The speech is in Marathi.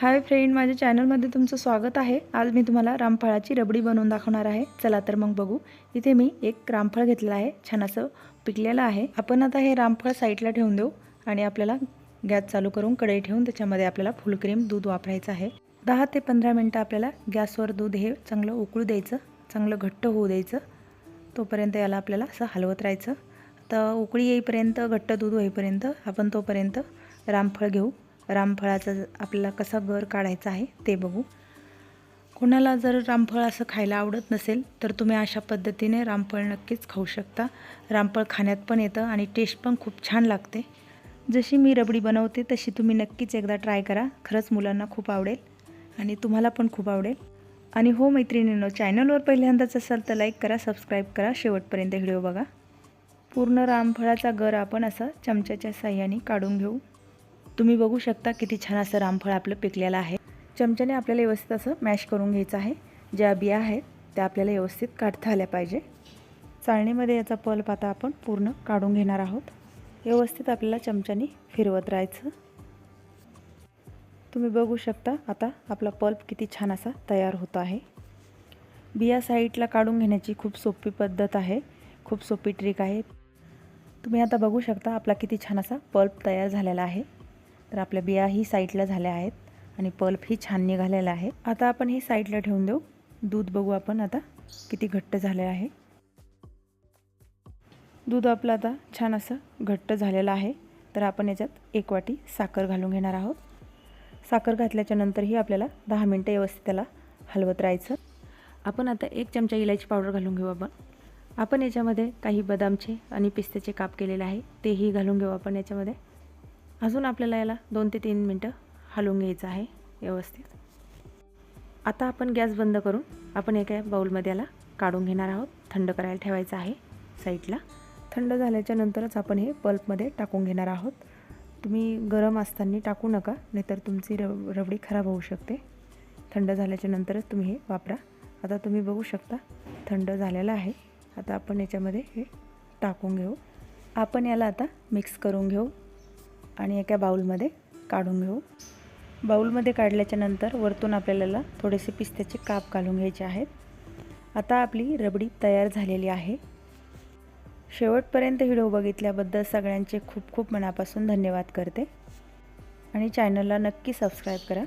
हाय फ्रेंड माझ्या चॅनलमध्ये तुमचं स्वागत आहे. आज मी तुम्हाला रामफळाची रबडी बनवून दाखवणार आहे. चला तर मग बघू. इथे मी एक रामफळ घेतलेलं आहे. छान असं पिकलेलं आहे. आपण आता हे रामफळ साईडला ठेवून देऊ आणि आपल्याला गॅस चालू करून कढई ठेवून त्याच्यामध्ये आपल्याला फुल क्रीम दूध वापरायचं आहे. दहा ते पंधरा मिनटं आपल्याला गॅसवर दूध हे चांगलं उकळू द्यायचं चांगलं घट्ट होऊ द्यायचं. तोपर्यंत याला आपल्याला असं हलवत राहायचं. तर उकळी येईपर्यंत घट्ट दूध होईपर्यंत आपण तोपर्यंत रामफळ घेऊ. रामफळाचा आपल्याला कसा गर काढायचा आहे ते बघू. कोणाला जर रामफळ असं खायला आवडत नसेल तर तुम्ही अशा पद्धतीने रामफळ नक्कीच खाऊ शकता. रामफळ खाण्यात पण येतं आणि टेस्ट पण खूप छान लागते. जशी मी रबडी बनवते तशी तुम्ही नक्कीच एकदा ट्राय करा. खरंच मुलांना खूप आवडेल आणि तुम्हाला पण खूप आवडेल. आणि हो मैत्रिणींनो चॅनलवर पहिल्यांदाच असाल तर लाईक करा सबस्क्राईब करा. शेवटपर्यंत व्हिडिओ बघा. पूर्ण रामफळाचा गर आपण असा चमच्याच्या साह्याने काढून घेऊ. तुम्ही बघू शकता किती छान असं रामफळ आपलं पिकलेलं आहे. चमच्याने आपल्याला व्यवस्थित असं मॅश करून घ्यायचं आहे. ज्या बिया आहेत त्या आपल्याला व्यवस्थित काढता आल्या पाहिजे. चाळणीमध्ये याचा पल्प आता आपण पूर्ण काढून घेणार आहोत. व्यवस्थित आपल्याला चमच्याने फिरवत राहायचं. तुम्ही बघू शकता आता आपला पल्प किती छान असा तयार होतो आहे. बिया साईडला काढून घेण्याची खूप सोपी पद्धत आहे. खूप सोपी ट्रिक आहे. तुम्ही आता बघू शकता आपला किती छान असा पल्प तयार झालेला आहे. तर आपल्या बियाही साईडला झाल्या आहेत आणि पल्प ही छान निघालेला आहे. आता आपण हे साईडला ठेवून देऊ. दूध बघू आपण आता किती घट्ट झाले आहे. दूध आपलं आता छान असं घट्ट झालेलं आहे. तर आपण याच्यात एक वाटी साखर घालून घेणार आहोत. साखर घातल्याच्या नंतरही आपल्याला दहा मिनटं व्यवस्थित त्याला हलवत राहायचं. आपण आता एक चमचा इलायची पावडर घालून घेऊ आपण. आपण याच्यामध्ये काही बदामचे आणि पिस्त्याचे काप केलेले आहे. तेही घालून घेऊ आपण याच्यामध्ये. अजून आपल्याला याला दोन ते तीन मिनटं हलवून घ्यायचं आहे व्यवस्थित. आता आपण गॅस बंद करून आपण एका बाऊलमध्ये याला काढून घेणार आहोत. थंड करायला ठेवायचं आहे साईडला. थंड झाल्याच्या नंतरच आपण हे पल्पमध्ये टाकून घेणार आहोत. तुम्ही गरम असताना टाकू नका नाहीतर तुमची रब रबडी खराब होऊ शकते. थंड झाल्याच्या नंतरच तुम्ही हे वापरा. आता तुम्ही बघू शकता थंड झालेलं आहे. आता आपण याच्यामध्ये हे टाकून घेऊ. आपण याला आता मिक्स करून घेऊ. आणि एका बाऊलमध्ये काढून घेऊ. बाऊलमध्ये काढल्याच्या नंतर वरतून आपल्याला थोडेसे पिस्त्याचे काप घालून घ्यायचे आहेत. आता आपली रबडी तयार झालेली आहे. शेवटपर्यंत व्हिडिओ बघितल्याबद्दल सगळ्यांचे खूप खूप मनापासून धन्यवाद करते. आणि चॅनलला नक्की सबस्क्राईब करा.